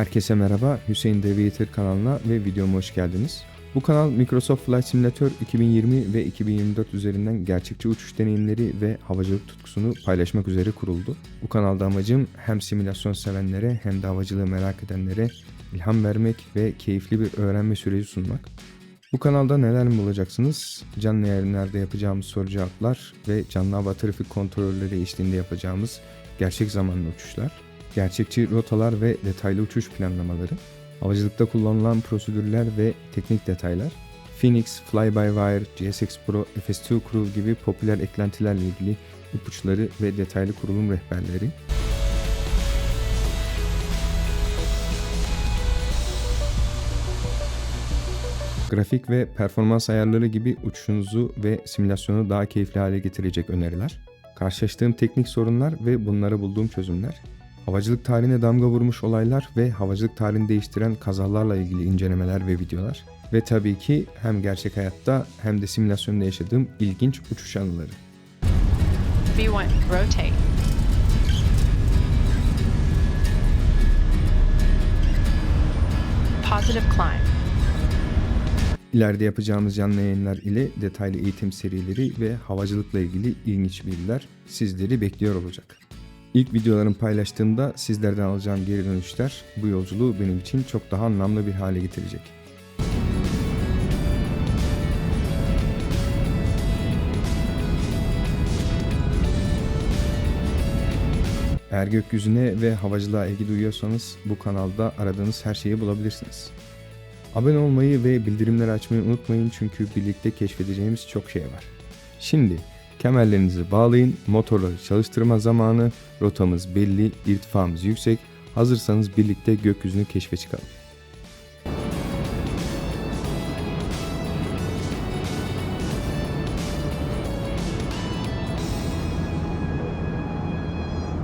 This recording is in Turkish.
Herkese merhaba, Hüseyin Deviator kanalına ve videoma hoş geldiniz. Bu kanal Microsoft Flight Simulator 2020 ve 2024 üzerinden gerçekçi uçuş deneyimleri ve havacılık tutkusunu paylaşmak üzere kuruldu. Bu kanalda amacım hem simülasyon sevenlere hem de havacılığı merak edenlere ilham vermek ve keyifli bir öğrenme süreci sunmak. Bu kanalda neler bulacaksınız? Canlı yayınlarda yapacağımız soru cevaplar ve canlı hava trafik kontrolleri eşliğinde yapacağımız gerçek zamanlı uçuşlar, gerçekçi rotalar ve detaylı uçuş planlamaları, havacılıkta kullanılan prosedürler ve teknik detaylar, Phoenix, Fly-by-Wire, GSX Pro, FS2 Crew gibi popüler eklentilerle ilgili ipuçları ve detaylı kurulum rehberleri, grafik ve performans ayarları gibi uçuşunuzu ve simülasyonu daha keyifli hale getirecek öneriler, karşılaştığım teknik sorunlar ve bunlara bulduğum çözümler, havacılık tarihine damga vurmuş olaylar ve havacılık tarihini değiştiren kazalarla ilgili incelemeler ve videolar ve tabii ki hem gerçek hayatta hem de simülasyonda yaşadığım ilginç uçuş anıları. V1, rotate. Positive climb. İleride yapacağımız canlı yayınlar ile detaylı eğitim serileri ve havacılıkla ilgili ilginç bilgiler sizleri bekliyor olacak. İlk videolarımı paylaştığımda sizlerden alacağım geri dönüşler bu yolculuğu benim için çok daha anlamlı bir hale getirecek. Eğer gökyüzüne ve havacılığa ilgi duyuyorsanız bu kanalda aradığınız her şeyi bulabilirsiniz. Abone olmayı ve bildirimleri açmayı unutmayın çünkü birlikte keşfedeceğimiz çok şey var. Şimdi kemerlerinizi bağlayın, motorları çalıştırma zamanı, rotamız belli, irtifamız yüksek. Hazırsanız birlikte gökyüzünü keşfe çıkalım.